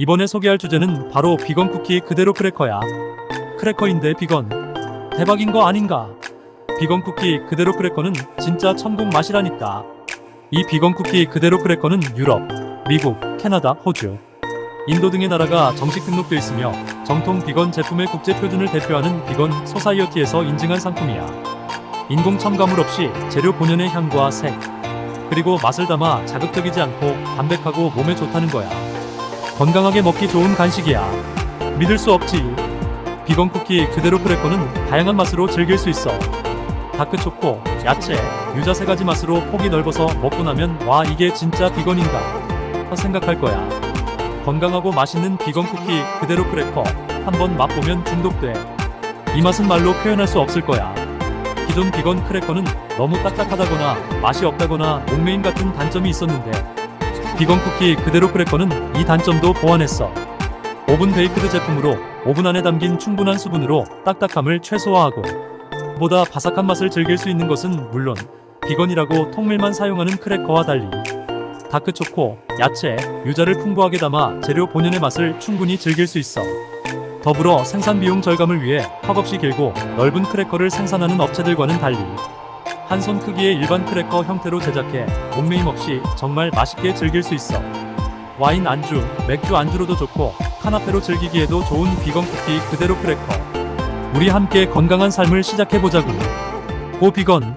이번에 소개할 주제는 바로 비건 쿠키 그대로 크래커야. 크래커인데 비건. 대박인 거 아닌가? 비건 쿠키 그대로 크래커는 진짜 천국 맛이라니까. 이 비건 쿠키 그대로 크래커는 유럽, 미국, 캐나다, 호주, 인도 등의 나라가 정식 등록돼 있으며 정통 비건 제품의 국제 표준을 대표하는 비건 소사이어티에서 인증한 상품이야. 인공 첨가물 없이 재료 본연의 향과 색, 그리고 맛을 담아 자극적이지 않고 담백하고 몸에 좋다는 거야. 건강하게 먹기 좋은 간식이야. 믿을 수 없지. 비건 쿠키 그대로 크래커는 다양한 맛으로 즐길 수 있어. 다크 초코, 야채, 유자 세 가지 맛으로 폭이 넓어서 먹고 나면 와 이게 진짜 비건인가 생각할 거야. 건강하고 맛있는 비건 쿠키 그대로 크래커 한번 맛보면 중독돼. 이 맛은 말로 표현할 수 없을 거야. 기존 비건 크래커는 너무 딱딱하다거나 맛이 없다거나 목메인 같은 단점이 있었는데 비건 쿠키 그대로 크래커는 이 단점도 보완했어. 오븐 베이크드 제품으로 오븐 안에 담긴 충분한 수분으로 딱딱함을 최소화하고 보다 바삭한 맛을 즐길 수 있는 것은 물론 비건이라고 통밀만 사용하는 크래커와 달리 다크 초코, 야채, 유자를 풍부하게 담아 재료 본연의 맛을 충분히 즐길 수 있어. 더불어 생산 비용 절감을 위해 턱없이 길고 넓은 크래커를 생산하는 업체들과는 달리 한 손 크기의 일반 크래커 형태로 제작해 목매임 없이 정말 맛있게 즐길 수 있어. 와인 안주, 맥주 안주로도 좋고 카나페로 즐기기에도 좋은 비건 쿠키 그대로 크래커. 우리 함께 건강한 삶을 시작해보자고. 고 비건.